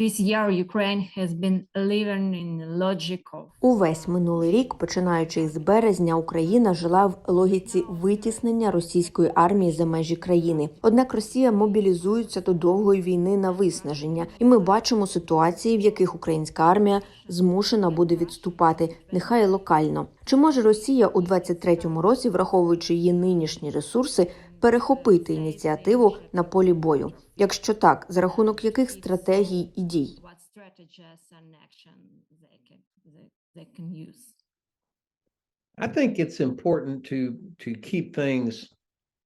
this year Ukraine has been living in logic of Увесь минулий рік, починаючи з березня, Україна жила в логіці витіснення російської армії за межі країни. Однак Росія мобілізується до довгої війни на виснаження, і ми бачимо ситуації, в яких українська армія змушена буде відступати, нехай локально. Чи може Росія у 23-му році, враховуючи її нинішні ресурси, перехопити ініціативу на полі бою? Якщо так, за рахунок яких стратегій і дій? I think it's important to to keep things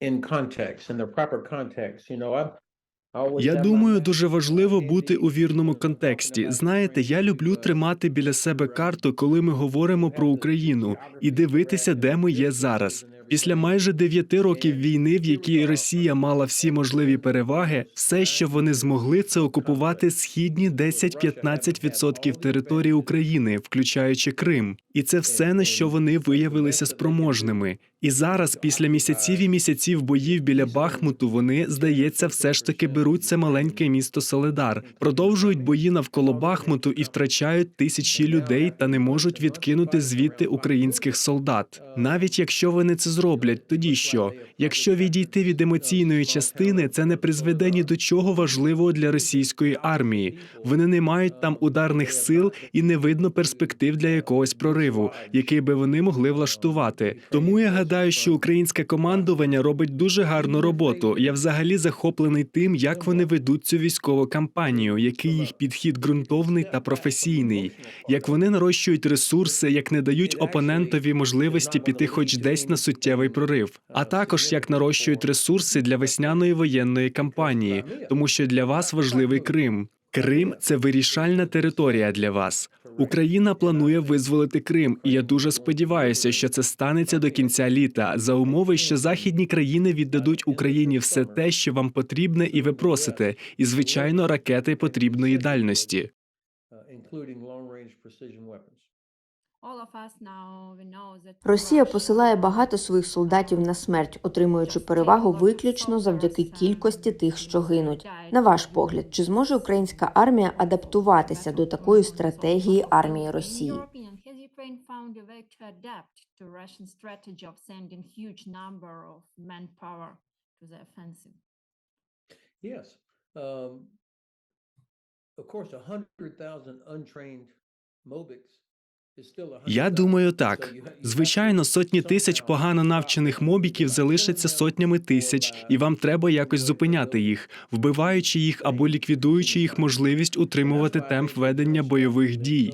in context, in their proper context. You know, I. I Я думаю, дуже важливо бути у вірному контексті. Знаєте, я люблю тримати біля себе карту, коли ми говоримо про Україну, і дивитися, де ми є зараз. Після майже дев'яти років війни, в якій Росія мала всі можливі переваги, все, що вони змогли, це окупувати східні 10-15% території України, включаючи Крим. І це все на що вони виявилися спроможними. І зараз, після місяців і місяців боїв біля Бахмуту, вони, здається, все ж таки беруть це маленьке місто Соледар, продовжують бої навколо Бахмуту і втрачають тисячі людей та не можуть відкинути звідти українських солдат. Навіть якщо вони це зроблять, тоді що? Якщо відійти від емоційної частини, це не призведе ні до чого важливого для російської армії. Вони не мають там ударних сил і не видно перспектив для якогось прориву, який би вони могли влаштувати. Тому я гадаю, що українське командування робить дуже гарну роботу. Я взагалі захоплений тим, як вони ведуть цю військову кампанію, який їх підхід ґрунтовний та професійний, як вони нарощують ресурси, як не дають опонентові можливості піти хоч десь на суттєвий прорив, а також як нарощують ресурси для весняної воєнної кампанії, тому що для вас важливий Крим. Крим це вирішальна територія для вас. Україна планує визволити Крим, і я дуже сподіваюся, що це станеться до кінця літа за умови, що західні країни віддадуть Україні все те, що вам потрібне, і ви просите, і звичайно, ракети потрібної дальності. Росія посилає багато своїх солдатів на смерть, отримуючи перевагу виключно завдяки кількості тих, що гинуть. На ваш погляд, чи зможе українська армія адаптуватися до такої стратегії армії Росії? Yes. Um, of course, a hundred thousand untrained Mobics Я думаю, так. Звичайно, сотні тисяч погано навчених мобіків залишаться сотнями тисяч, і вам треба якось зупиняти їх, вбиваючи їх або ліквідуючи їх можливість утримувати темп ведення бойових дій.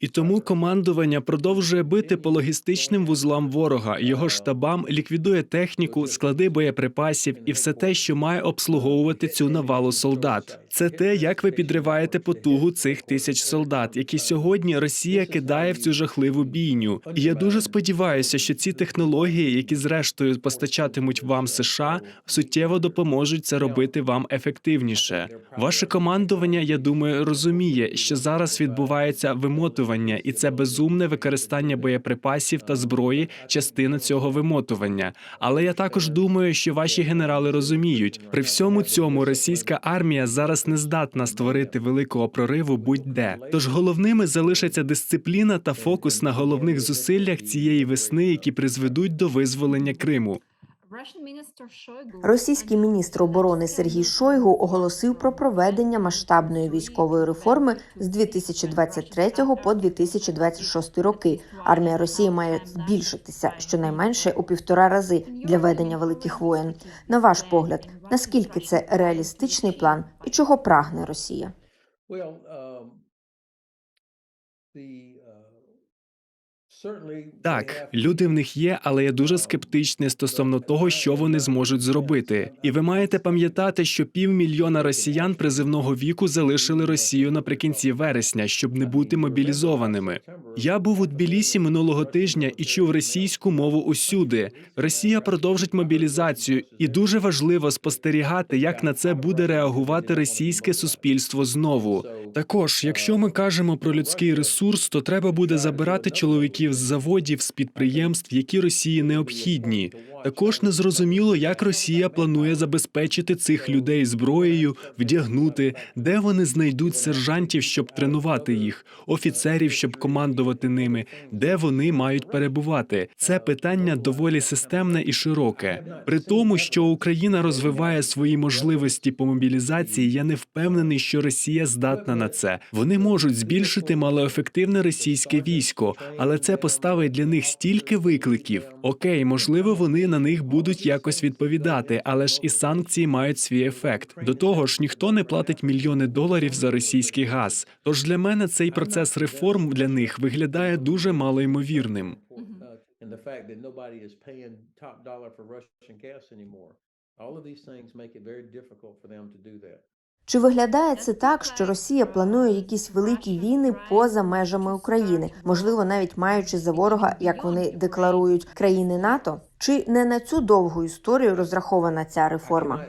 І тому командування продовжує бити по логістичним вузлам ворога, його штабам ліквідує техніку, склади боєприпасів і все те, що має обслуговувати цю навалу солдат. Це те, як ви підриваєте потугу цих тисяч солдат, які сьогодні Росія кидає в цю жахливу бійню. І я дуже сподіваюся, що ці технології, які зрештою постачатимуть вам США, суттєво допоможуть це робити вам ефективніше. Ваше командування, я думаю, розуміє, що зараз відбувається вимотування, і це безумне використання боєприпасів та зброї частина цього вимотування. Але я також думаю, що ваші генерали розуміють, при всьому цьому російська армія зараз не здатна створити великого прориву будь-де. Тож головними залишаться дисципліна та фокус на головних зусиллях цієї весни, які призведуть до визволення Криму. Російський міністр оборони Сергій Шойгу оголосив про проведення масштабної військової реформи з 2023 по 2026 роки. Армія Росії має збільшитися щонайменше у півтора рази для ведення великих воєн. На ваш погляд, наскільки це реалістичний план і чого прагне Росія? Так, люди в них є, але я дуже скептичний стосовно того, що вони зможуть зробити. І ви маєте пам'ятати, що півмільйона росіян призивного віку залишили Росію наприкінці вересня, щоб не бути мобілізованими. Я був у Тбілісі минулого тижня і чув російську мову усюди. Росія продовжить мобілізацію, і дуже важливо спостерігати, як на це буде реагувати російське суспільство знову. Також, якщо ми кажемо про людський ресурс, то треба буде забирати чоловіків з заводів, з підприємств, які Росії необхідні. Також не зрозуміло, як Росія планує забезпечити цих людей зброєю, вдягнути, де вони знайдуть сержантів, щоб тренувати їх, офіцерів, щоб командувати ними, де вони мають перебувати. Це питання доволі системне і широке. При тому, що Україна розвиває свої можливості по мобілізації, я не впевнений, що Росія здатна на це. Вони можуть збільшити малоефективне російське військо, але це поставить для них стільки викликів. Окей, можливо, вони на них будуть якось відповідати, але ж і санкції мають свій ефект. До того ж, ніхто не платить мільйони доларів за російський газ. Тож для мене цей процес реформ для них виглядає дуже малоймовірним. All of these things make it very difficult for them. Чи виглядає це так, що Росія планує якісь великі війни поза межами України, можливо, навіть маючи за ворога, як вони декларують, країни НАТО? Чи не на цю довгу історію розрахована ця реформа?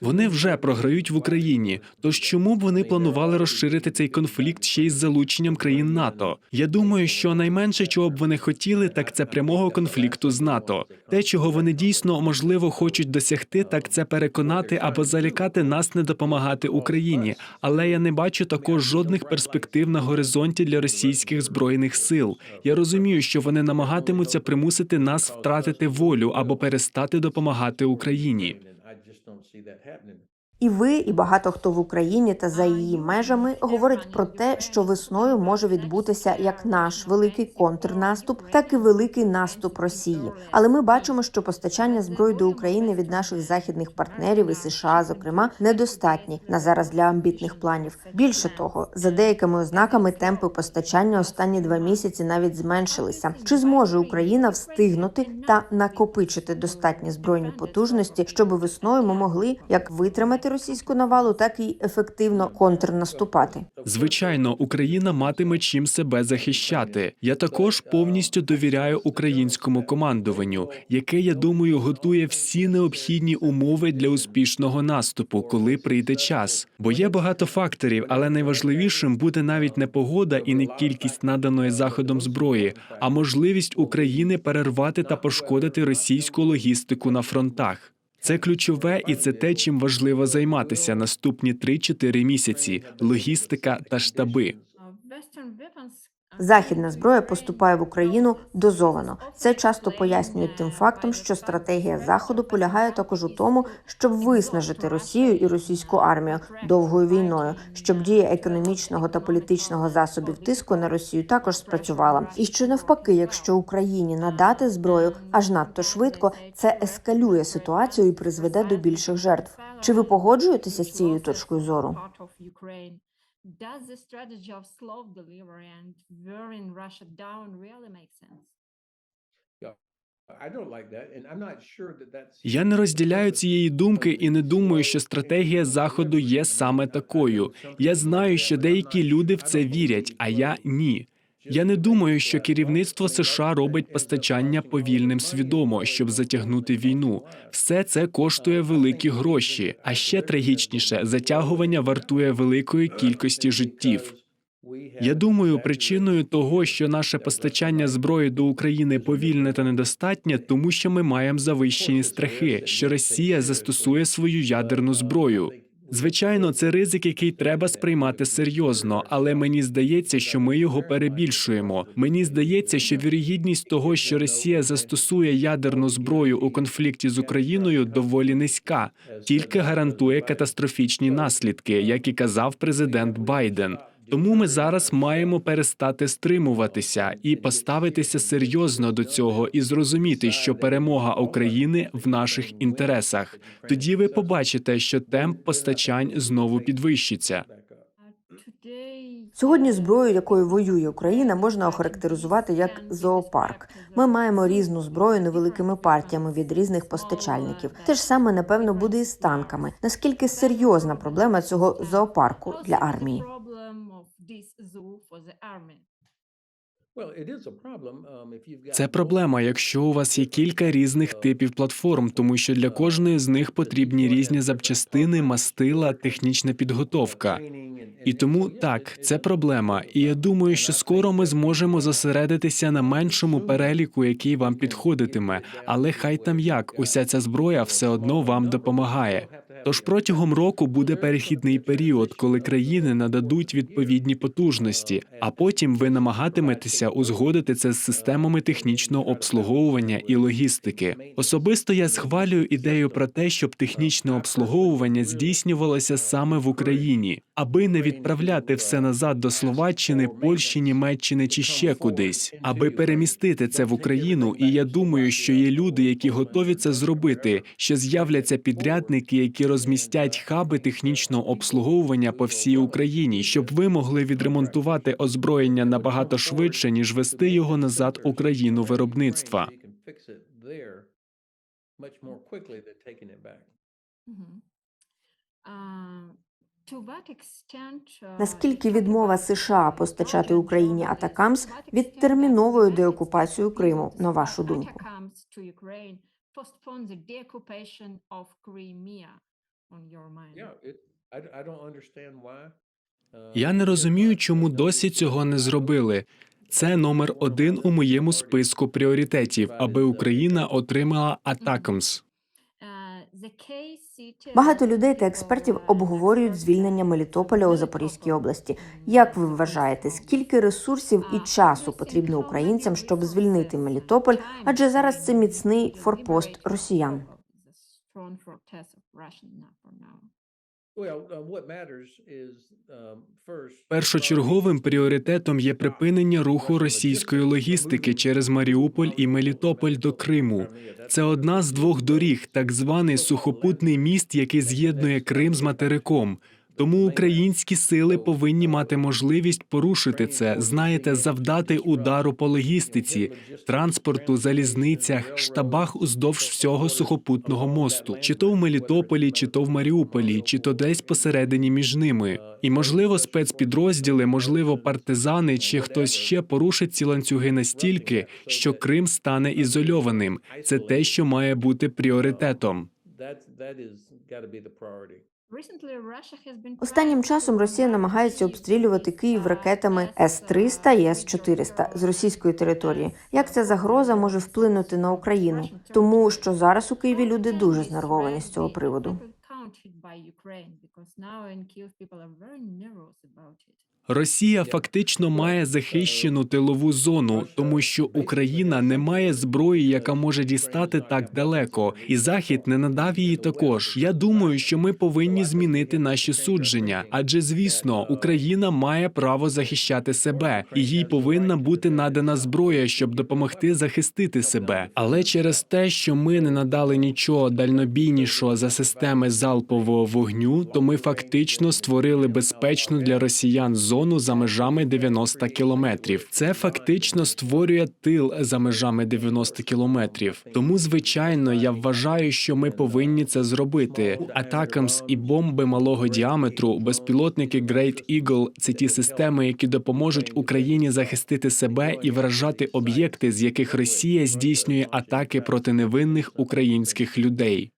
Вони вже програють в Україні. Тож чому б вони планували розширити цей конфлікт ще й з залученням країн НАТО? Я думаю, що найменше чого б вони хотіли, так це прямого конфлікту з НАТО. Те, чого вони дійсно можливо хочуть досягти, так це переконати або залякати нас не допомагати Україні. Але я не бачу також жодних перспектив на горизонті для російських збройних сил. Я розумію, що вони намагатимуться примусити нас втратити волю або перестати допомагати Україні. Don't see that happening. І ви, і багато хто в Україні та за її межами говорять про те, що весною може відбутися як наш великий контрнаступ, так і великий наступ Росії. Але ми бачимо, що постачання зброї до України від наших західних партнерів і США, зокрема, недостатні на зараз для амбітних планів. Більше того, за деякими ознаками темпи постачання останні два місяці навіть зменшилися. Чи зможе Україна встигнути та накопичити достатні збройні потужності, щоб весною ми могли як витримати російську навалу, так і ефективно контрнаступати? Звичайно, Україна матиме чим себе захищати. Я також повністю довіряю українському командуванню, яке я думаю готує всі необхідні умови для успішного наступу, коли прийде час. Бо є багато факторів, але найважливішим буде навіть не погода і не кількість наданої заходом зброї, а можливість України перервати та пошкодити російську логістику на фронтах. Це ключове, і це те, чим важливо займатися наступні 3-4 місяці: логістика та штаби. Західна зброя поступає в Україну дозовано. Це часто пояснюють тим фактом, що стратегія заходу полягає також у тому, щоб виснажити Росію і російську армію довгою війною, щоб дія економічного та політичного засобів тиску на Росію також спрацювала. І що навпаки, якщо Україні надати зброю аж надто швидко, це ескалює ситуацію і призведе до більших жертв. Чи ви погоджуєтеся з цією точкою зору? Does the strategy of slow delivery and wearing Russia down really make sense? I don't like that, and I'm not sure that that's. Я не розділяю цієї думки і не думаю, що стратегія заходу є саме такою. Я знаю, що деякі люди в це вірять, а я ні. Я не думаю, що керівництво США робить постачання повільним свідомо, щоб затягнути війну. Все це коштує великі гроші. А ще трагічніше, затягування вартує великої кількості життів. Я думаю, причиною того, що наше постачання зброї до України повільне та недостатнє, тому що ми маємо завищені страхи, що Росія застосує свою ядерну зброю. Звичайно, це ризик, який треба сприймати серйозно, але мені здається, що ми його перебільшуємо. Мені здається, що вірогідність того, що Росія застосує ядерну зброю у конфлікті з Україною, доволі низька, тільки гарантує катастрофічні наслідки, як і казав президент Байден. Тому ми зараз маємо перестати стримуватися і поставитися серйозно до цього і зрозуміти, що перемога України в наших інтересах. Тоді ви побачите, що темп постачань знову підвищиться. Сьогодні зброю, якою воює Україна, можна охарактеризувати як зоопарк. Ми маємо різну зброю невеликими партіями від різних постачальників. Те ж саме напевно буде і з танками. Наскільки серйозна проблема цього зоопарку для армії? Це проблема, якщо у вас є кілька різних типів платформ, тому що для кожної з них потрібні різні запчастини, мастила, технічна підготовка. І тому так, це проблема. І я думаю, що скоро ми зможемо зосередитися на меншому переліку, який вам підходитиме. Але хай там як, уся ця зброя все одно вам допомагає. Тож протягом року буде перехідний період, коли країни нададуть відповідні потужності, а потім ви намагатиметеся узгодити це з системами технічного обслуговування і логістики. Особисто я схвалюю ідею про те, щоб технічне обслуговування здійснювалося саме в Україні, аби не відправляти все назад до Словаччини, Польщі, Німеччини чи ще кудись, аби перемістити це в Україну. І я думаю, що є люди, які готові це зробити, що з'являться підрядники, які розмістять хаби технічного обслуговування по всій Україні, щоб ви могли відремонтувати озброєння набагато швидше, ніж вести його назад у країну виробництва. Uh, Наскільки відмова США постачати Україні Атакамс відтерміновує деокупацію Криму, на вашу думку? Postpone the deoccupation of Crimea? Я не розумію, чому досі цього не зробили. Це номер один у моєму списку пріоритетів, аби Україна отримала Атакамс. Uh, city Багато людей та експертів uh, обговорюють звільнення Мелітополя у Запорізькій області. Як ви вважаєте, скільки ресурсів і часу потрібно українцям, щоб звільнити Мелітополь? Адже зараз це міцний форпост росіян. Першочерговим пріоритетом є припинення руху російської логістики через Маріуполь і Мелітополь до Криму. Це одна з двох доріг, так званий сухопутний міст, який з'єднує Крим з материком. Тому українські сили повинні мати можливість порушити це, знаєте, завдати удару по логістиці, транспорту, залізницях, штабах уздовж всього сухопутного мосту, чи то в Мелітополі, чи то в Маріуполі, чи то десь посередині між ними. І можливо, спецпідрозділи, можливо, партизани чи хтось ще порушить ці ланцюги настільки, що Крим стане ізольованим. Це те, що має бути пріоритетом. Останнім часом Росія намагається обстрілювати Київ ракетами С-300 і С-400 з російської території. Як ця загроза може вплинути на Україну? Тому що зараз у Києві люди дуже знервовані з цього приводу. Росія фактично має захищену тилову зону, тому що Україна не має зброї, яка може дістати так далеко, і Захід не надав її також. Я думаю, що ми повинні змінити наші судження, адже звісно, Україна має право захищати себе, і їй повинна бути надана зброя, щоб допомогти захистити себе. Але через те, що ми не надали нічого дальнобійнішого за системи залпового вогню, то ми фактично створили безпечну для росіян зону за межами 90 кілометрів. Це фактично створює тил за межами 90 кілометрів. Тому, звичайно, я вважаю, що ми повинні це зробити. Атакамс і бомби малого діаметру, безпілотники Great Eagle – це ті системи, які допоможуть Україні захистити себе і вражати об'єкти, з яких Росія здійснює атаки проти невинних українських людей.